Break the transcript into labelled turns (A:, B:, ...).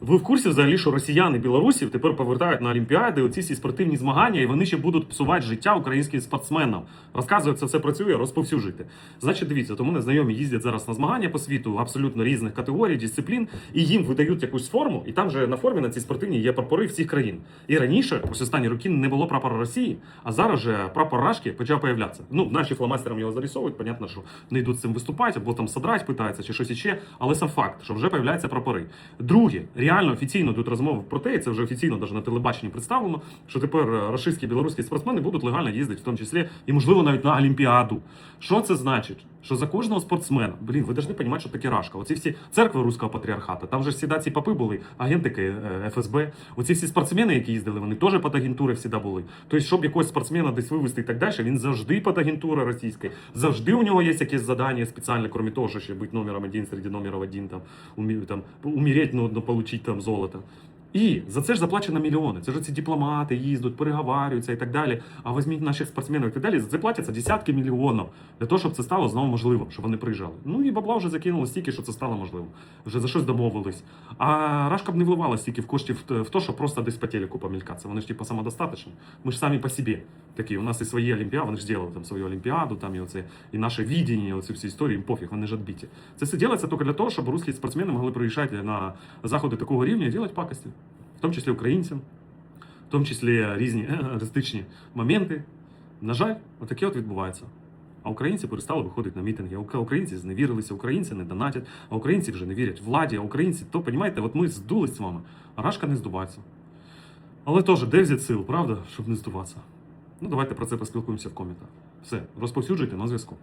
A: Ви в курсі взагалі, що росіяни білорусів тепер повертають на Олімпіади оці всі спортивні змагання, і вони ще будуть псувати життя українським спортсменам. Розказую, як це все працює, розповсюджуйте. Значить, дивіться, тому мене знайомі їздять зараз на змагання по світу абсолютно різних категорій, дисциплін, і їм видають якусь форму, і там же на формі на цій спортивній є прапори всіх країн. І раніше, ось останні роки, не було прапора Росії, а зараз же прапор Рашки почав появлятися. Ну, наші фломастерам його зарисовують, понятно, що не йдуть з цим виступати, або там содрать питаються, чи щось іще, але сам факт, що вже появляються прапори. Друге, реально офіційно йдуть розмови про те, і це вже офіційно навіть на телебаченні представлено, що тепер е, рашистські білоруські спортсмени будуть легально їздити, в тому числі і, можливо, навіть на Олімпіаду. Що це значить? Що за кожного спортсмена, блін, ви повинні розуміти, що таке рашка. Оці всі церкви руського патріархата, там же ж всі ці папи були, агентики е, ФСБ. Оці всі спортсмени, які їздили, вони теж під агентури всі були. Тобто, щоб якогось спортсмена десь вивезти і так далі, він завжди під агентури російської, завжди у нього є якесь завдання спеціальне, крім того, що ще бути номером один серед номерів один, там, умі, там умереть, ну, ну, получить там золото. І за це ж заплачено мільйони. Це ж ці дипломати їздять, переговарюються і так далі. А візьміть наших спортсменів і так далі. За це платяться десятки мільйонів для того, щоб це стало знову можливо, щоб вони приїжджали. Ну і бабла вже закинули стільки, що це стало можливо. Вже за щось домовились. А Рашка б не вливала стільки в коштів в в те, що просто десь по телеку помількатися. Вони ж типу самодостаточні. Ми ж самі по собі такі. У нас і свої олімпіади, вони ж зробили там свою олімпіаду, там і оце, і наше відіння, оці всі історії, їм пофіг, вони ж відбиті. Це все робиться тільки для того, щоб русські спортсмени могли приїжджати на заходи такого рівня і робити пакості. В тому числі українцям, в тому числі різні е, аристичні моменти. На жаль, отаке от відбувається. А українці перестали виходити на мітинги. А Українці зневірилися, українці не донатять, а українці вже не вірять владі, а українці, то розумієте, от ми здулись з вами, а рашка не здувається. Але теж, де взяти сил, правда, щоб не здуватися? Ну, давайте про це поспілкуємося в коментах. Все, розповсюджуйте на зв'язку.